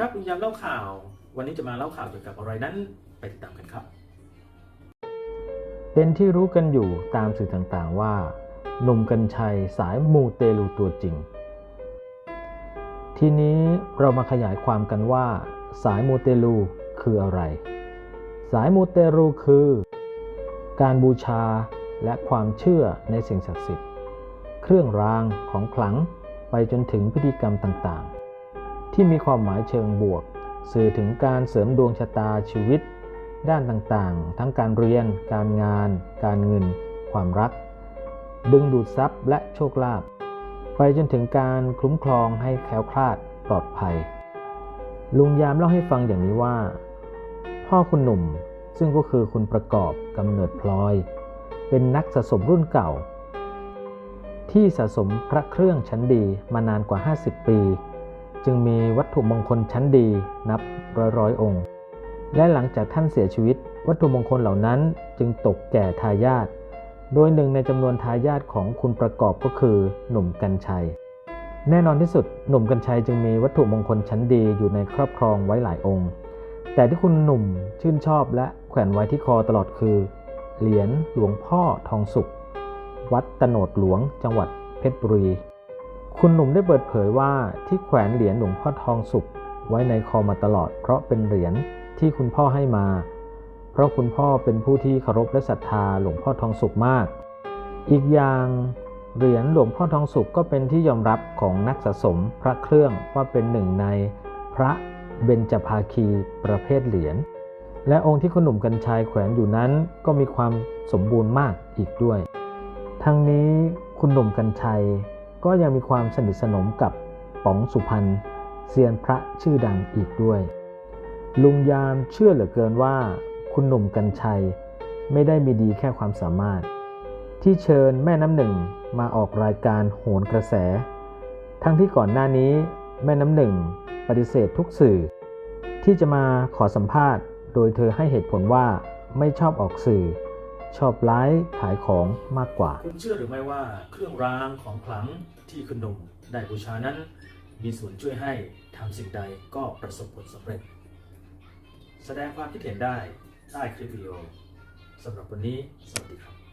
ครับยามเล่าข่าว วันนี้จะมาเล่าข่าวเกี่ยวกับอะไรนั้นไปติดตามกันครับ เป็นที่รู้กันอยู่ตามสื่อต่างๆว่าหนุ่มกัญชัยสายมูเตลูตัวจริง ทีนี้เรามาขยายความกันว่า สายมูเตลูคืออะไร สายมูเตลูคือ การบูชาและความเชื่อในสิ่งศักดิ์สิทธิ์ เครื่องรางของขลังไปจนถึงพิธีกรรมต่างๆ ที่มีความหมายเชิงบวก สื่อถึงการเสริมดวงชะตาชีวิต ด้านต่างๆ ทั้งการเรียน การงาน การเงิน ความรัก ดึงดูดทรัพย์และโชคลาภไปจนถึงการคุ้มครองให้แคล้วคลาดปลอดภัย ลุงยามเล่าให้ฟังอย่างนี้ว่า พ่อคุณหนุ่มซึ่งก็คือคุณประกอบกำเนิดพลอย เป็นนักสะสมรุ่นเก่า ที่สะสมพระเครื่องชั้นดีมานานกว่า 50 ปี จึงมีวัตถุมงคลชั้นดีนับร้อยร้อยองค์ และหลังจากท่านเสียชีวิต วัตถุมงคลเหล่านั้นจึงตกแก่ทายาทโดยหนึ่งในจำนวนทายาทของคุณประกอบก็คือหนุ่มกัญชัย แน่นอนที่สุดหนุ่มกัญชัยจึงมีวัตถุมงคลชั้นดีอยู่ในครอบครองไว้หลายองค์ แต่ที่คุณหนุ่มชื่นชอบและแขวนไว้ที่คอตลอดคือ เหรียญหลวงพ่อทองสุข วัดตโนดหลวงจังหวัดเพชรบุรี คุณหนุ่มได้เปิดเผยว่าที่แขวนเหรียญหลวงพ่อทองสุข ไว้ในคอมาตลอด เพราะเป็นเหรียญที่คุณพ่อให้มา เพราะคุณพ่อเป็นผู้ที่เคารพและศรัทธาหลวงพ่อทองสุขมาก อีกอย่างเหรียญหลวงพ่อทองสุขก็เป็นที่ยอมรับของนักสะสมพระเครื่องว่าเป็นหนึ่งในพระเบญจภาคีประเภทเหรียญ และองค์ที่คุณหนุ่มกัญชัยแขวนอยู่นั้นก็มีความสมบูรณ์มากอีกด้วย ทั้งนี้คุณหนุ่มกัญชัย ก็ยังมีความสนิทสนมกับป๋องสุพรรณเซียนพระชื่อดังอีกด้วย ลุงยามเชื่อเหลือเกินว่า คุณหนุ่มกัญชัยไม่ได้มีดีแค่ความสามารถ ที่เชิญแม่น้ำหนึ่งมาออกรายการโหนกระแส ทั้งที่ก่อนหน้านี้แม่น้ำหนึ่งปฏิเสธทุกสื่อ ที่จะมาขอสัมภาษณ์ โดยเธอให้เหตุผลว่าไม่ชอบออกสื่อ ชอบไลฟ์ขายของมากกว่า คุณเชื่อหรือไม่ว่าเครื่องรางของขลังที่คุณหนุ่มได้บูชานั้น มีส่วนช่วยให้ทำสิ่งใดก็ประสบผลสำเร็จ แสดงความคิดเห็นได้ใต้คลิปวิดีโอสำหรับวันนี้ สวัสดีครับ